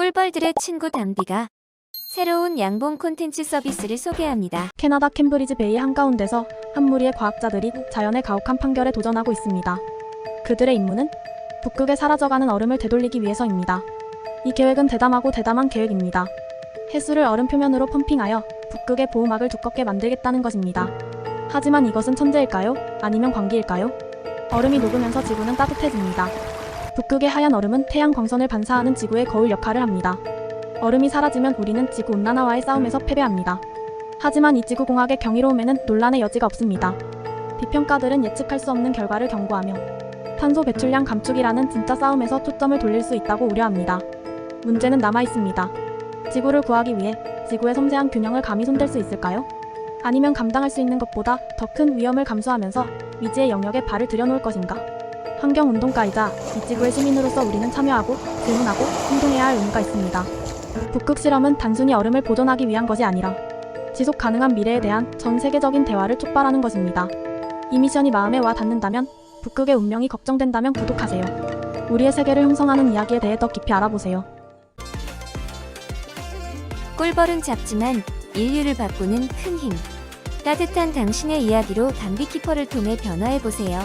꿀벌들의 친구 담비가 새로운 양봉 콘텐츠 서비스를 소개합니다. 캐나다 캠브리지 베이 한가운데서 한 무리의 과학자들이 자연의 가혹한 판결에 도전하고 있습니다. 그들의 임무는 북극에 사라져가는 얼음을 되돌리기 위해서입니다. 이 계획은 대담하고 대담한 계획입니다. 해수를 얼음 표면으로 펌핑하여 북극의 보호막을 두껍게 만들겠다는 것입니다. 하지만 이것은 천재일까요? 아니면 광기일까요? 얼음이 녹으면서 지구는 따뜻해집니다. 북극의 하얀 얼음은 태양 광선을 반사하는 지구의 거울 역할을 합니다. 얼음이 사라지면 우리는 지구 온난화와의 싸움에서 패배합니다. 하지만 이 지구 공학의 경이로움에는 논란의 여지가 없습니다. 비평가들은 예측할 수 없는 결과를 경고하며 탄소 배출량 감축이라는 진짜 싸움에서 초점을 돌릴 수 있다고 우려합니다. 문제는 남아 있습니다. 지구를 구하기 위해 지구의 섬세한 균형을 감히 손댈 수 있을까요? 아니면 감당할 수 있는 것보다 더 큰 위험을 감수하면서 미지의 영역에 발을 들여놓을 것인가? 환경운동가이자 이 지구의 시민으로서 우리는 참여하고 질문하고 행동해야 할 의무가 있습니다. 북극 실험은 단순히 얼음을 보존하기 위한 것이 아니라 지속 가능한 미래에 대한 전 세계적인 대화를 촉발하는 것입니다. 이 미션이 마음에 와 닿는다면, 북극의 운명이 걱정된다면 구독하세요. 우리의 세계를 형성하는 이야기에 대해 더 깊이 알아보세요. 꿀벌은 작지만 인류를 바꾸는 큰 힘. 따뜻한 당신의 이야기로 담비키퍼를 통해 변화해보세요.